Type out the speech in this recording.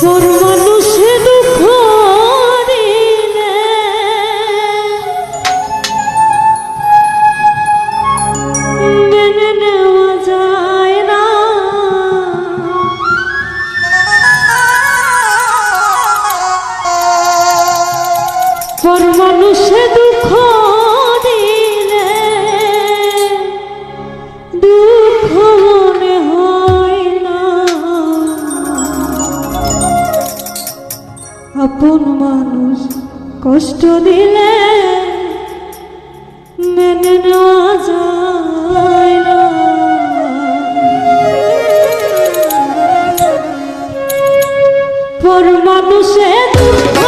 পর মানুষে দুঃখ মেনে নেওয়া যায় না। পর মানুষে দুঃখ আপন মানুষ কষ্ট দিলে মেনে নেওয়া যায় না। পর মানুষে দুঃখ